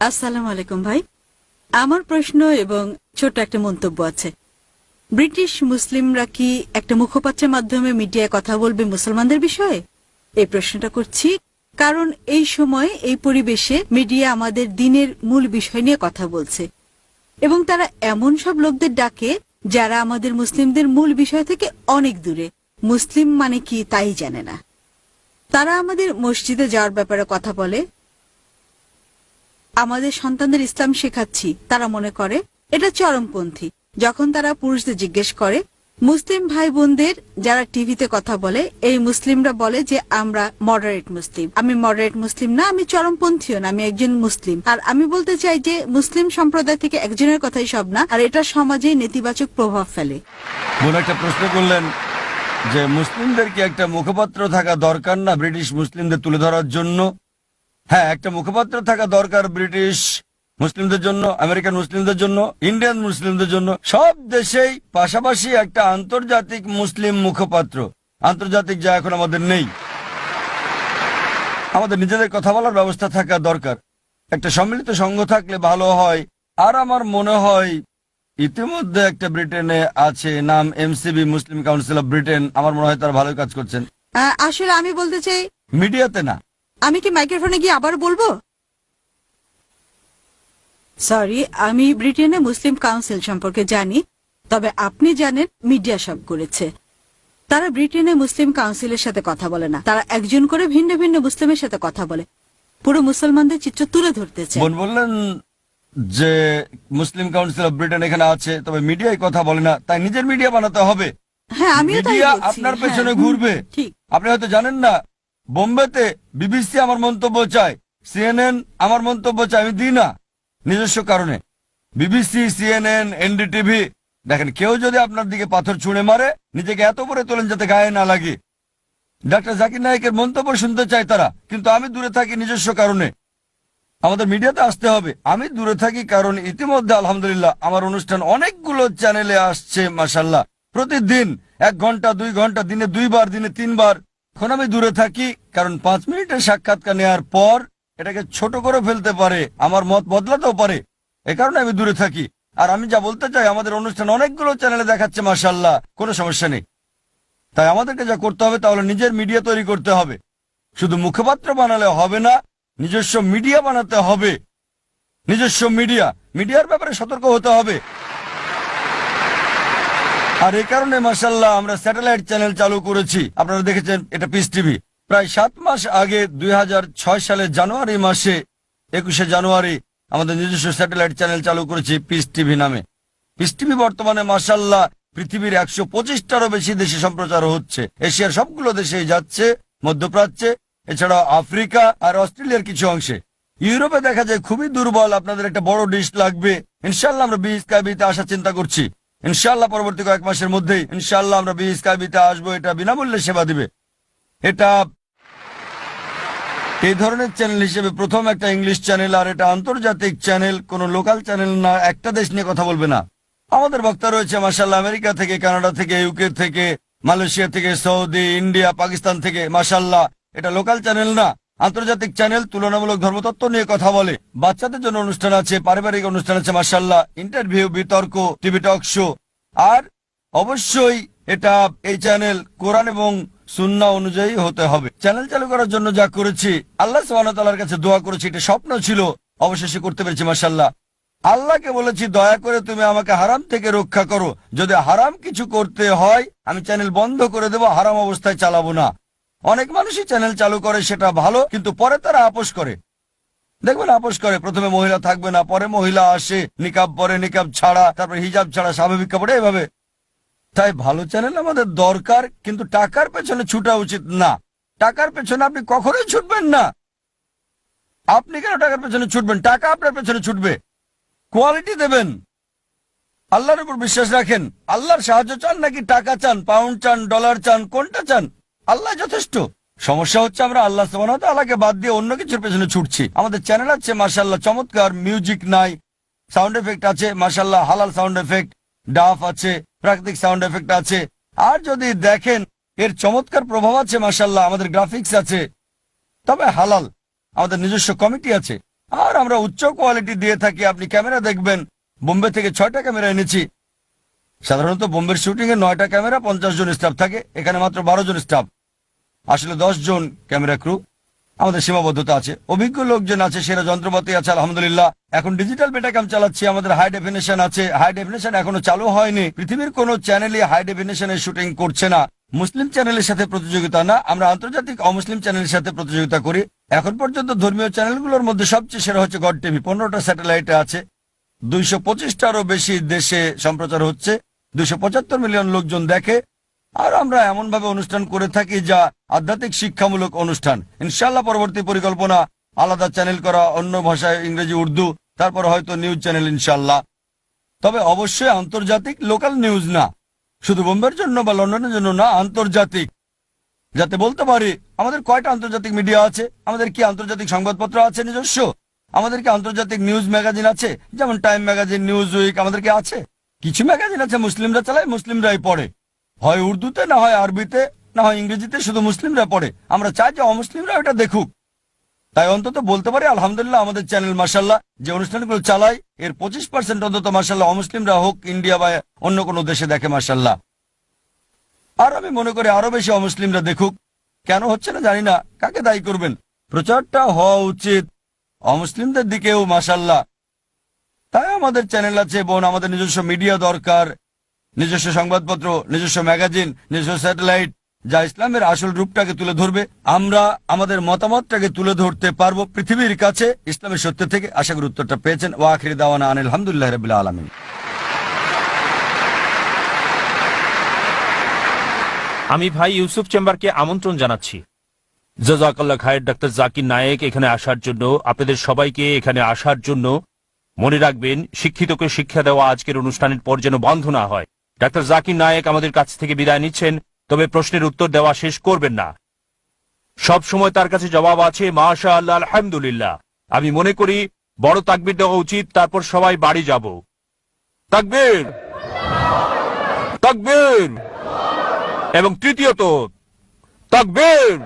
আসসালামু আলাইকুম ভাই। আমার প্রশ্ন এবং ছোট্ট একটা মন্তব্য আছে। ব্রিটিশ মুসলিমরা কি একটা মুখপাত্রের মাধ্যমে মিডিয়ায় কথা বলবে মুসলমানদের বিষয়ে? এই প্রশ্নটা করছি, কারণ এই সময়, এই পরিবেশে মিডিয়া আমাদের দিনের মূল বিষয় নিয়ে কথা বলছে। এবং তারা এমন সব লোকদের ডাকে যারা আমাদের মুসলিমদের মূল বিষয় থেকে অনেক দূরে। মুসলিম মানে কি তাই জানে না। তারা আমাদের মসজিদে যাওয়ার ব্যাপারে কথা বলে আমাদের সন্তানদের ইসলাম শেখাচ্ছি, তারা মনে করে, এটা চরমপন্থী। যখন তারা পুরুষদের জিজ্ঞেস করে, মুসলিম ভাই বোনদের যারা টিভিতে কথা বলে, এই মুসলিমরা বলে যে, আমরা মডারেট মুসলিম। আমি মডারেট মুসলিম না, আমি চরমপন্থীও না, আমি একজন মুসলিম। আর আমি বলতে চাই যে, মুসলিম সম্প্রদায় থেকে একজনের কথাই সব না, আর এটা সমাজে নেতিবাচক প্রভাব ফেলে। একটা প্রশ্ন করলেন যে, মুসলিমদের কি একটা মুখপাত্র থাকা দরকার না ব্রিটিশ মুসলিমদের তুলে ধরার জন্য? হ্যাঁ একটা মুখপাত্র থাকা দরকার ব্রিটিশ মুসলিমদের জন্য আমেরিকান মুসলিমদের জন্য ইন্ডিয়ান মুসলিমদের জন্য। সব দেশেই পাশাপাশি একটা আন্তর্জাতিক মুসলিম মুখপাত্র। আন্তর্জাতিক যা এখন আমাদের নেই। আমাদের নিজেদের কথা বলার ব্যবস্থা থাকা দরকার। একটা সম্মিলিত সংঘ থাকলে ভালো হয়। আর আমার মনে হয় ইতিমধ্যে একটা ব্রিটেনে আছে নাম MCB Muslim council of Britain. আমার মনে হয় তারা ভালো কাজ করছেন। আসলে আমি বলতে চাই মিডিয়াতে না। আমি কি মাইক্রোফোনে গিয়ে আবার বলব? সরি আমি ব্রিটেনে মুসলিম কাউন্সিল সম্পর্কে জানি তবে আপনি জানেন মিডিয়া সব করেছে। তারা ব্রিটেনে মুসলিম কাউন্সিলের সাথে কথা বলে না। তারা একজন করে ভিন্ন ভিন্ন মুসলিমের সাথে কথা বলে। পুরো মুসলমানদের চিত্র তুলে ধরতেছে। বোন বললেন যে মুসলিম কাউন্সিল অফ ব্রিটেন এখানে আছে তবে মিডিয়ায় কথা বলে না তাই নিজের মিডিয়া বানাতে হবে। হ্যাঁ আমিও তাই আপনার হ্যাঁ, পেছনে ঘুরবে। ঠিক। আপনি হয়তো জানেন না বোম্বেতে বিবিসি আমার মন্তব্য চায়, সিএনএন আমার মন্তব্য চায়, আমি দিই না নিজস্ব কারণে। বিবিসি, সিএনএন, এনডিটিভি, দেখেন, কেউ যদি আপনার দিকে পাথর ছুঁড়ে মারে, নিজেকে এত করে তোলেন যাতে গায়ে না লাগে। ডাক্তার জাকির নায়কের মন্তব্য শুনতে চায় তারা, কিন্তু আমি দূরে থাকি নিজস্ব কারণে। আমাদের মিডিয়াতে আসতে হবে। আমি দূরে থাকি কারণ ইতিমধ্যে, আলহামদুলিল্লাহ, আমার অনুষ্ঠান অনেকগুলো চ্যানেলে আসছে মাসাল্লাহ প্রতিদিন এক ঘণ্টা, দুই ঘণ্টা, দিনে দুইবার, দিনে তিনবার এখন আমি দূরে থাকি, কারণ পাঁচ মিনিটের সাক্ষাৎকার নেওয়ার পর এটাকে ছোট করে ফেলতে পারে, আমার মত বদলাতেও পারে। এ কারণে আমি দূরে থাকি। আর আমি যা বলতে চাই, আমাদের অনুষ্ঠান অনেকগুলো চ্যানেলে দেখাচ্ছে মাসাল্লাহ কোনো সমস্যা নেই। তাই আমাদেরকে যা করতে হবে, তাহলে নিজের মিডিয়া তৈরি করতে হবে। শুধু মুখপাত্র বানালে হবে না, নিজস্ব মিডিয়া বানাতে হবে। নিজস্ব মিডিয়া, মিডিয়ার ব্যাপারে সতর্ক হতে হবে। আর এই কারণে মাসাল্লাহ আমরা স্যাটেলাইট চ্যানেল চালু করেছি। আপনারা দেখেছেন, এটা পিস টিভি প্রায় সাত মাস আগে, দুই হাজার ছয় সালের জানুয়ারি মাসে, একুশে জানুয়ারি, আমাদের নিজস্ব স্যাটেলাইট চ্যানেল চালু করেছি পিস টিভি নামে। পিস টিভি বর্তমানে মাসাল্লাহ পৃথিবীর একশো পঁচিশটারও বেশি দেশে সম্প্রচার হচ্ছে। এশিয়ার সবগুলো দেশেই যাচ্ছে, মধ্যপ্রাচ্যে এছাড়াও আফ্রিকা আর অস্ট্রেলিয়ার কিছু অংশে। ইউরোপে দেখা যায়, খুবই দুর্বল, আপনাদের একটা বড় ডিশ লাগবে। ইনশাল্লাহ আমরা বি স্কাইবিতে আসার চিন্তা করছি। ইনশাল্লাহ পরবর্তী কয়েক মাসের মধ্যেই ইনশাল্লাহ আমরা বি স্কাইবিতে আসব, এটা বিনামূল্যে সেবা দিবে। এটা এই ধরনের চ্যানেল হিসেবে প্রথম একটা ইংলিশ চ্যানেল আর এটা আন্তর্জাতিক চ্যানেল কোনো লোকাল চ্যানেল না, একটা দেশ নিয়ে কথা বলবে না। আমাদের বক্তা রয়েছে মাসাল্লাহ আমেরিকা থেকে, কানাডা থেকে ইউকে থেকে, মালয়েশিয়া থেকে, সৌদি, ইন্ডিয়া, পাকিস্তান থেকে মাসাল্লাহ এটা লোকাল চ্যানেল না। আন্তর্জাতিক চ্যানেল তুলনামূলক ধর্মতত্ত্ব নিয়ে কথা বলে। বাচ্চাদের জন্য অনুষ্ঠান আছে, পারিবারিক অনুষ্ঠান আছে মাসাল্লাহ ইন্টারভিউ, বিতর্ক, টিভি টক শো। আর অবশ্যই এটা এই চ্যানেল কোরআন এবং সুন্না অনুযায়ী হতে হবে। চ্যানেল চালু করার জন্য যা করেছি, আল্লাহ সুবহানাহু কাছে দোয়া করেছি, এটা স্বপ্ন ছিল, অবশেষে করতে পেরেছি মাসাল্লাহ আল্লাহকে বলেছি, দয়া করে তুমি আমাকে হারাম থেকে রক্ষা করো। যদি হারাম কিছু করতে হয়, আমি চ্যানেল বন্ধ করে দেবো, হারাম অবস্থায় চালাবো না। অনেক মানুষই চ্যানেল চালু করে, সেটা ভালো, কিন্তু পরে তারা আপোষ করে। দেখবেন আপোষ করে, প্রথমে মহিলা থাকবে না, পরে মহিলা আসে, নিকাব পরে নিকাব ছাড়া, তারপরে হিজাব ছাড়া, স্বাভাবিক কাপড়ে এভাবে। তাই ভালো চ্যানেল আমাদের দরকার, কিন্তু টাকার পেছনে ছুটা উচিত না। টাকার পেছনে আপনি কখনোই ছুটবেন না। আপনি কেন টাকার পেছনে ছুটবেন? টাকা আপনার পেছনে ছুটবে। কোয়ালিটি দেবেন। আল্লাহর উপর বিশ্বাস রাখেন। আল্লাহর সাহায্য চান নাকি টাকা চান? পাউন্ড চান ডলার চান, কোনটা চান? আল্লাহ যথেষ্ট। সমস্যা হচ্ছে আমরা আল্লাহ আল্লাহকে বাদ দিয়ে অন্য কিছুর পেছনে ছুটছি। আমাদের চ্যানেল আছে মার্শাল্লাহ চমৎকার মিউজিক নাই সাউন্ড এফেক্ট আছে মার্শাল্লাহ হালাল সাউন্ড এফেক্ট ডাফ আছে, প্রাকৃতিক সাউন্ড এফেক্ট আছে। আর যদি দেখেন, এর চমৎকার প্রভাব আছে মার্শাল্লাহ আমাদের গ্রাফিক্স আছে, তবে হালাল, আমাদের নিজস্ব কমিটি আছে। আর আমরা উচ্চ কোয়ালিটি দিয়ে থাকি, আপনি ক্যামেরা দেখবেন, বোম্বে থেকে ছয়টা ক্যামেরা এনেছি। সাধারণত বোম্বের শুটিং এ নয়টা ক্যামেরা, পঞ্চাশ জন স্টাফ থাকে, এখানে মাত্র বারো জন স্টাফ আসলে দশ জন ক্যামেরা ক্রু, আমাদের সীমাবদ্ধতা আছে। অভিজ্ঞ লোকজন আছে, সেরা যন্ত্রপাতি আছে, আলহামদুলিল্লাহ। এখন ডিজিটাল বেটাকাম চালাচ্ছি, আমাদের হাই ডেফিনেশন আছে। হাই ডেফিনেশন এখনও চালু হয়নি। পৃথিবীর কোনো চ্যানেলে হাই ডেফিনেশনে শুটিং করছে না। মুসলিম চ্যানেলের সাথে প্রতিযোগিতা না, আমরা আন্তর্জাতিক অমুসলিম চ্যানেলের সাথে প্রতিযোগিতা করি। এখন পর্যন্ত ধর্মীয় চ্যানেলগুলোর মধ্যে সবচেয়ে সেরা হচ্ছে গড টিভি পনেরোটা স্যাটেলাইটে আছে। দুইশো পঁচিশটারও বেশি দেশে সম্প্রচার হচ্ছে। দুইশো পঁচাত্তর মিলিয়ন লোকজন দেখে। আর আমরা এমন ভাবে অনুষ্ঠান করে থাকি যা আধ্যাত্মিক শিক্ষামূলক অনুষ্ঠান। ইনশাল্লাহ পরবর্তী পরিকল্পনা, আলাদা চ্যানেল করা, অন্য ভাষায় ইংরেজি, উর্দু, তারপর হয়তো নিউজ চ্যানেল ইনশাল্লাহ তবে অবশ্যই আন্তর্জাতিক, লোকাল নিউজ না। শুধু বোম্বের জন্য বা লন্ডনের জন্য না, আন্তর্জাতিক। যাতে বলতে পারি, আমাদের কয়টা আন্তর্জাতিক মিডিয়া আছে? আমাদের কি আন্তর্জাতিক সংবাদপত্র আছে নিজস্ব? আমাদের কি আন্তর্জাতিক নিউজ ম্যাগাজিন আছে? যেমন টাইম ম্যাগাজিন, নিউজ উইক, আমাদের কি আছে? কিছু ম্যাগাজিন আছে, মুসলিমরা চালায়, মুসলিমরাই পড়ে। হয় উর্দুতে, না হয় আরবিতে, না হয় ইংরেজিতে, শুধু মুসলিমরা পড়ে। আমরা চাই যে অমুসলিমরা এটা দেখুক। তাই অন্তত বলতে পারি, আলহামদুলিল্লাহ আমাদের চ্যানেল মাসাল্লাহ যে অনুষ্ঠানগুলো চালাই, এর পঁচিশ পার্সেন্ট অন্তত মাসাল্লাহ অমুসলিমরা হোক, ইন্ডিয়া বা অন্য কোনো দেশে দেখে মাসাল্লাহ আর আমি মনে করি আরও বেশি অমুসলিমরা দেখুক। কেন হচ্ছে না জানি না, কাকে দায়ী করবেন? প্রচারটা হওয়া উচিত অমুসলিমদের দিকেও মাসাল্লাহ তাই আমাদের চ্যানেল আছে, বোন, আমাদের নিজস্ব মিডিয়া দরকার। নিজস্ব সংবাদপত্র, নিজস্ব ম্যাগাজিন, নিজস্ব স্যাটেলাইট, যা ইসলামের আসল রূপটাকে তুলে ধরবে। আমরা আমাদের মতামতটাকে তুলে ধরতে পারব পৃথিবীর কাছে। ইসলামের সত্য থেকে আশা করি উত্তরটা পেয়েছেন। ওয়াখির দাওয়ানা আনিল আলহামদুলিল্লাহ রবিল্লা আলমিন। আমি ভাই ইউসুফ চেম্বারকে আমন্ত্রণ জানাচ্ছি। জাজাকাল্লাহ খায়ের ডাক্তার জাকির নায়েক এখানে আসার জন্য। আপনাদের সবাইকে এখানে আসার জন্য মনে রাখবেন, শিক্ষিতকে শিক্ষা দেওয়া আজকের অনুষ্ঠানের পর যেন বন্ধ না হয়। ডাক্তার জাকির নায়েক আমাদের কাছ থেকে বিদায় নিচ্ছেন, তবে প্রশ্নের উত্তর দেওয়া শেষ করবেন না। সব সময় তার কাছে জবাব আছে মাশা আল্লাহ আলহামদুলিল্লাহ। আমি মনে করি, বড় তাকবির দেওয়া উচিত, তারপর সবাই বাড়ি যাব। তাকবীর! তাকবীর! এবং তৃতীয়ত, তাকবীর!